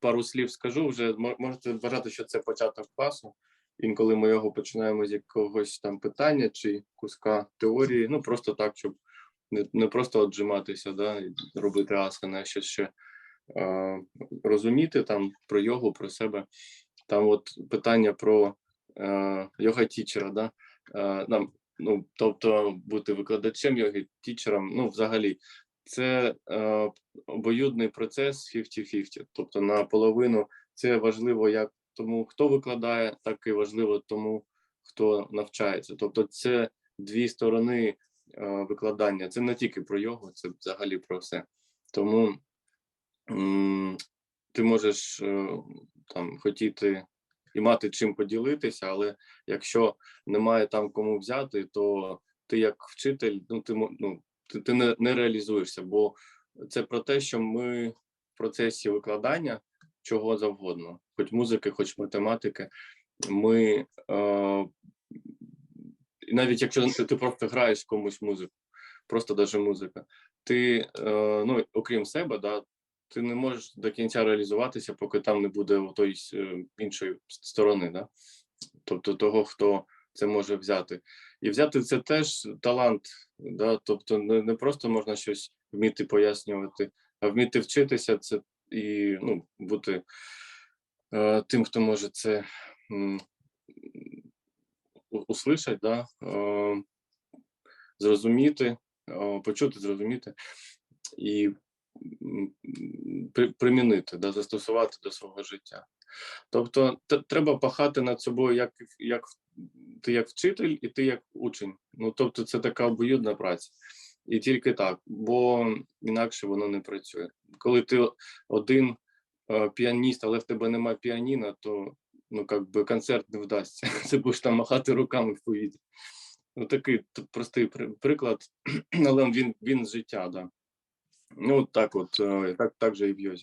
пару слів скажу. Вже можете вважати, що це початок класу. Інколи ми його починаємо з якогось там питання чи куска теорії. Ну просто так, щоб не, не просто отжиматися, да, і робити асани, а щось ще е, розуміти там про йогу, про себе. Там от питання про е, йога тічера, да? е, нам, ну, тобто бути викладачем йоги, тічером, ну, взагалі, це е, обоюдний процес 50-50. Тобто наполовину це важливо як тому, хто викладає, так і важливо тому, хто навчається. Тобто, це дві сторони е, викладання. Це не тільки про йогу, це взагалі про все. Тому м, ти можеш е, там хотіти і мати чим поділитися, але якщо немає там кому взяти, то ти як вчитель, ну ти ну, ти, ти не, не реалізуєшся, бо це про те, що ми в процесі викладання чого завгодно, хоч музики, хоч математики, ми е, навіть якщо ти- ти просто граєш комусь музику, просто даже музика, ти е, ну окрім себе, да, ти не можеш до кінця реалізуватися, поки там не буде отої е, іншої сторони, да? тобто того, хто це може взяти. І взяти це теж талант, да? тобто не, не просто можна щось вміти пояснювати, а вміти вчитися це і ну, бути е, тим, хто може це м, услышать, да? е, зрозуміти, е, почути, зрозуміти і при- примінити, да, застосувати до свого життя. Тобто треба пахати над собою як, як ти як вчитель і ти як учень. Ну тобто, це така обоюдна праця. І тільки так, бо інакше воно не працює. Коли ти один е, піаніст, але в тебе немає піаніна, то ну як би концерт не вдасться. Ти будеш там махати руками в повітрі. Ну такий простий приклад, але він, він життя, да. Ну так от, е, так, так же і йозі.